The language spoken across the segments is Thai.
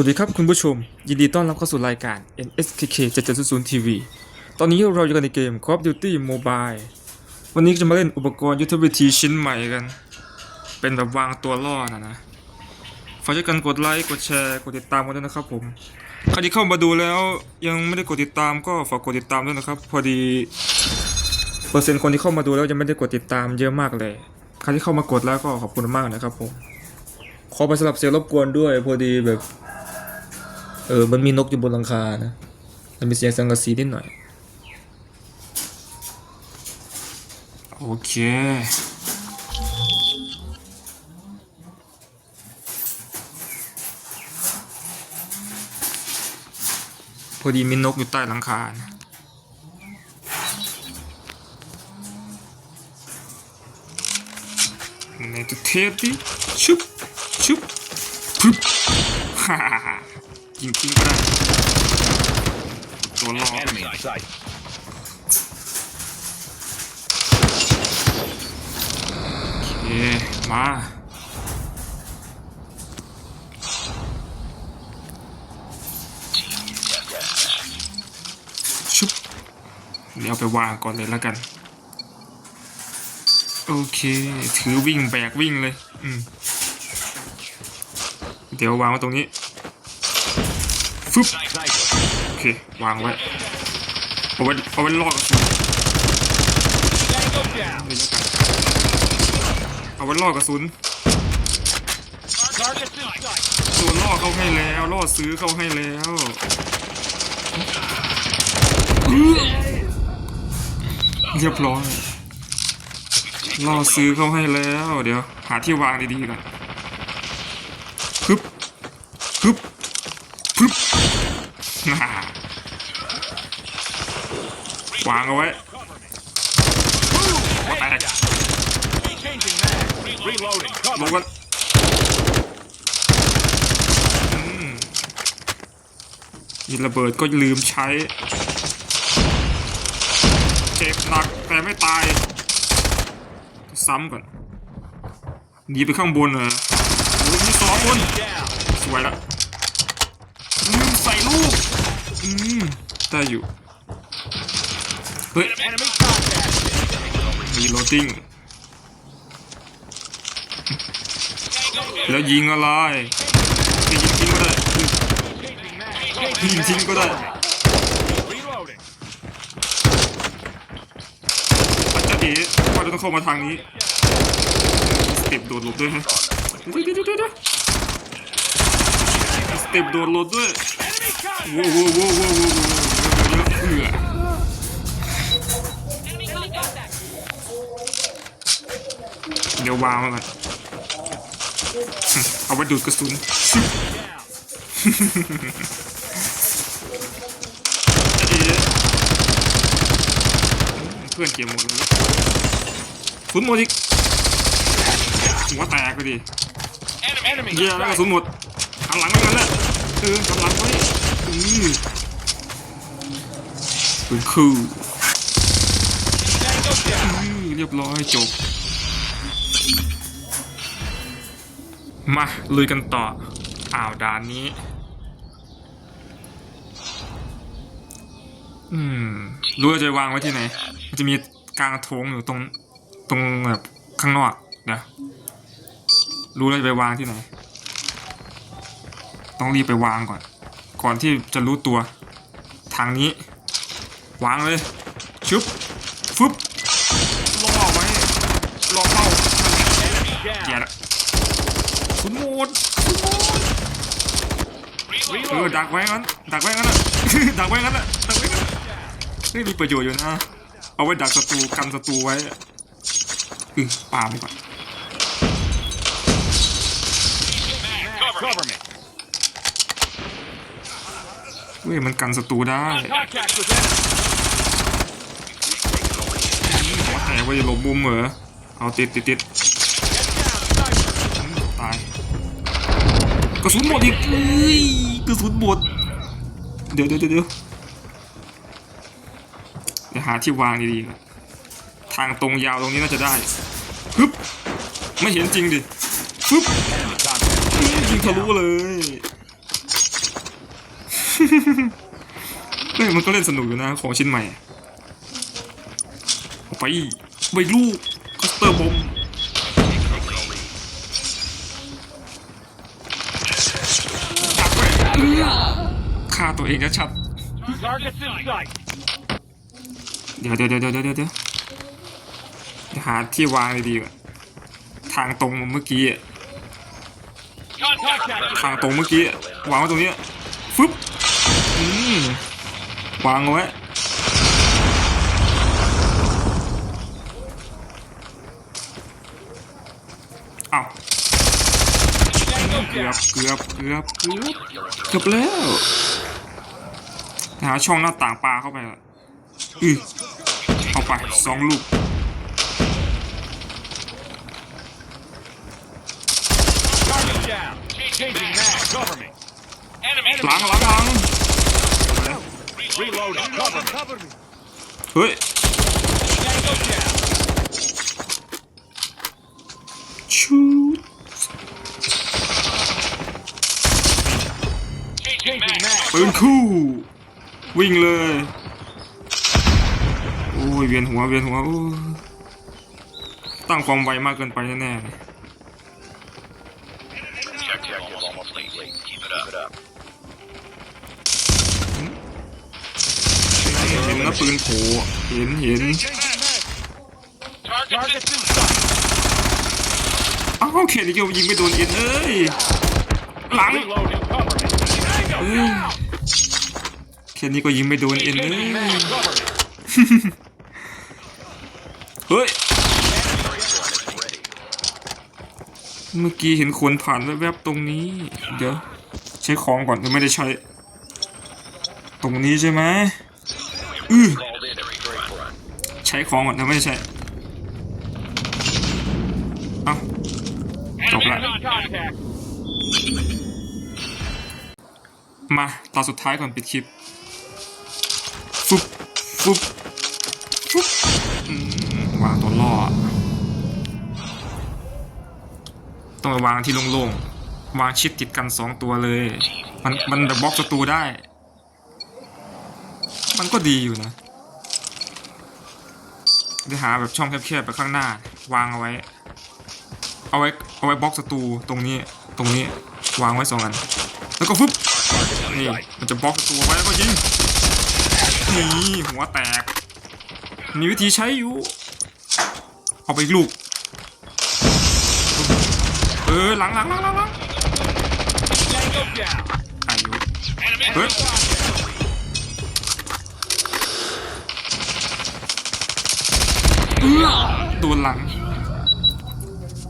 สวัสดีครับคุณผู้ชม ยินดีต้อนรับเข้าสู่รายการ NSKK 770 TV ตอนนี้เราอยู่กันในเกม Call of Duty Mobile วันนี้จะมาเล่นอุปกรณ์ยุทธวิธีชิ้นใหม่กัน เป็นแบบวางตัวล่อนะนะฝากช่วยกันกดไลค์กดแชร์กดติดตามกันด้วยนะครับผมใครที่เข้ามาดูแล้วยังไม่ได้กดติดตามก็ฝากกดติดตามด้วยนะครับ พอดีเปอร์เซ็นต์คนที่เข้ามาดูแล้วยังไม่ได้กดติดตามเยอะมากเลยใครที่เข้ามากดแล้วก็ขอบคุณมากนะครับผมขอไปสลับเสียงรบกวนด้วยพอดีแบบ เออ มันมีนกอยู่บนหลังคานะ มันมีเสียงสังกะสีนิดหน่อย โอเค พอดีมีนกอยู่ใต้หลังคานะในตัวเทปดิชุบชุบปึ๊บฮ่า ยิงทิ้งก็ได้ตัวล่อ Enemy in sight. โอเคมาชุบเดี๋ยวเอาไปวางก่อนเลยแล้วกัน โอเค ถือวิ่งแบกวิ่งเลย อืม เดี๋ยววางไว้ตรงนี้ บโอเควางไว้เอาไว้เอาไว้ลอกระสุนเอาไว้ลอกกระสุน Target in sight. ตัวล่อเขาให้แล้วล่อซื้อเขาให้แล้วเรียบร้อยล่อซื้อเขาให้แล้ว เดี๋ยวหาที่วางดีๆก่อนฮึบฮึบฮึบ วางเอาไว้แตกลงกันมีระเบิดก็ลืมใช้ เจ็บหนักแต่ไม่ตาย ซ้ำก่อนหนีไปข้างบนเหรอโอ้ยมีสองบนสวยละลืมใส่ลูก อืมได้อยู่ เฮ้ย Enemy contact. มีโรติ้ง แล้วยิงอะไรจะยิงทิ้งก็ได้ ยิงทิ้งก็ได้ Reloading. อาจจะเอ๋ว่าจะต้องเข้ามาทางนี้ สเต็ปโดดหลบด้วยฮะเดี๋ยวเดี๋ยวเดี๋ยวเดี๋ยวสเต็ปโดดหลบด้วย ว้วโว้วโว้วโว้วโว้วโว้วเยอะเผื่อเดี๋ยววางมาก่อนเอาไว้ดูดกระสุนเอ๋เพื่อนเกมหมดเลยสุนหมดอีกหัวแตกไปดิ Enemy. เหี้ยแล้วกระสุนหมดหันหลังไปกันแหละเออหันหลังไว้ ป็นคู่ Tango down. อือเรียบร้อยจบ มาลุยกันต่อ อ้าวด่านนี้ อืม รู้ว่าจะวางไว้ที่ไหน มันจะมีกลางโถงอยู่ตรง ตรงแบบข้างนอกเดี๋ยวรู้แล้วจะไปวางที่ไหน ต้องรีบไปวางก่อน ก่อนที่จะรู้ตัว ทางนี้ วางเลยชึบฟึบล่อไว้ล่อเป้าเกียร์ละสุดโหมดโหมดเออดักไว้งั้นดักไว้งั้นอะดักไว้งั้นอะดักไว้งั้นอะเฮ้ยมีประโยชน์อยู่นะ เอาไว้ดักศัตรูกันศัตรูไว้อือปาไปก่อน Cover me. เฮ้ยมันกันศัตรูได้ Contact with enemy. หัวแตกว่าจะหลบมุมเหรอ เอาติดติดติดตายกระสุนหมดอีกเอ้ยกระสุนหมด เดี๋ยวเดี๋ยวเดี๋ยวเดี๋ยวหาที่วางดีๆก่อนทางตรงยาวตรงนี้น่าจะได้ฮึบไม่เห็นจริงดิฮึบ Enemy contact. ยิงทะลุเลย เฮ้ยมันก็เล่นสนุกอยู่นะของชิ้นใหม่ไปไปลูกคัสเตอร์บอมจับไปเอื้อฆ่าตัวเองชัดเดี๋ยวเดี๋ยวเดี๋ยวเดี๋ยวเดี๋ยวเดี๋ยวหาที่วางดีๆก่อนทางตรงเมื่อกี้ทางตรงเมื่อกี้วางไว้ตรงนี้ฟึบ วางเอาไว้อ้าว Tango เกือบ down. เกือบเกือบเกือบเกือบแล้วหาช่องหน้าต่างปลาเข้าไปละอือเอาไปสองลูก Target down. Changing mag. Cover me. Enemy. หลังหลังหลัง Reloading. Cover me. Cover me. เฮ้ย Tango down. ชูด Changing mag. ปืนคู่ วิ่งเลย โอ้ยเวียนหัวเวียนหัวโอ้ยตั้งความไวมากเกินไปแน่ๆเลย Check, check, almost complete. Keep it up. เห็นนะปืนโผล่เห็นเห็นอ้าวเขียนอีกเดียวยิงไม่โดนเอ็นเอ้ยหลังเอ้ย down. แค่นี้ก็ยิงไม่โดนเอ็นเอ้ยเฮ้ย เมื่อกี้เห็นคนผ่านแวบๆตรงนี้ เดี๋ยว ใช้ของก่อนยังไม่ได้ใช้ ตรงนี้ใช่ไหม อือใช้ของก่อนยังไม่ใช้เอ้าจบละมาตาสุดท้ายก่อนปิดคลิปฟุบฟุบฟุบวางตัวล่อ ต้องไปวางที่โล่งๆ วางชิดติดกันสองตัวเลย มันมันแบบบล็อกศัตรูได้ มันก็ดีอยู่นะเดี๋ยวหาแบบช่องแคบๆไปข้างหน้า วางเอาไว้ เอาไว้เอาไว้บล็อกศัตรูตรงนี้ตรงนี้วางไว้สองอันแล้วก็ฟึบนี่มันจะบล็อกศัตรูไว้แล้วก็ยิงนี่หัวแตก มีวิธีใช้อยู่ เอาไปอีกลูก เออหลังหลังหลังหลังหลัง Tango down. อายุ Enemy เฮ้ย เอื้อโดนหลัง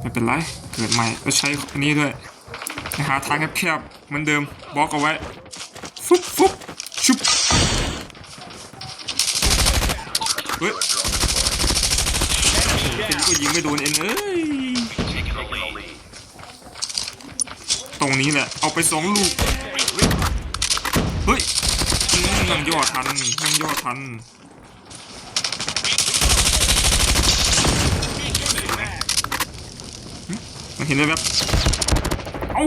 ไม่เป็นไร เกิดใหม่ก็ใช้อันนี้ด้วยหาทางแคบๆเหมือนเดิมบล็อกเอาไว้ ฟุบฟุบชุบเฮ้ยแค่นี้ก็ยิงไม่โดนเอ็นเอ้ย ตรงนี้แหละ เอาไปสองลูก เฮ้ยอืมยังย่อทันยังย่อทัน มัน เห็นเลยแบบเอ้า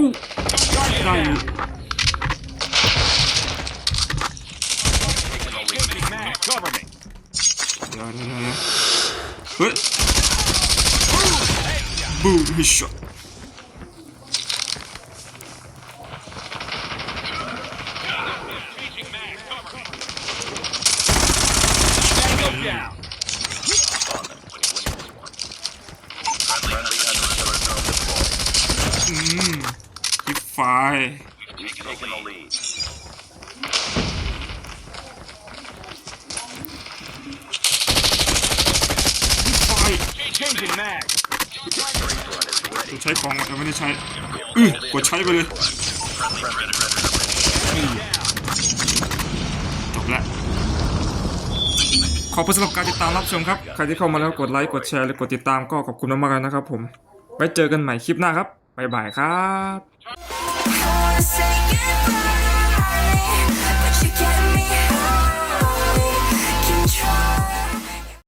ได้อยู่ Changing mag. Cover me. เดี๋ยวเดี๋ยวเดี๋ยวเดี๋ยวเฮ้ยบูมฮิช็อต Changing mag. Cover me. Tango down. On them when you win this one. Friendly hunter-killer drone deployed. อืมคิดไฟ We've taken the lead. ไฟ Changing mag. Victory front is ready. ใช้ของแต่ไม่ได้ใช้อือกดใช้ไปเลย Friendly predator จบแล้วขอบคุณสำหรับการติดตามรับชมครับ ใครที่เข้ามาแล้วกดไลค์ กดแชร์หรือกดติดตามก็ขอบคุณมากๆเลยนะครับผม ไว้เจอกันใหม่คลิปหน้าครับ บ๊ายบายครับ To say goodbye.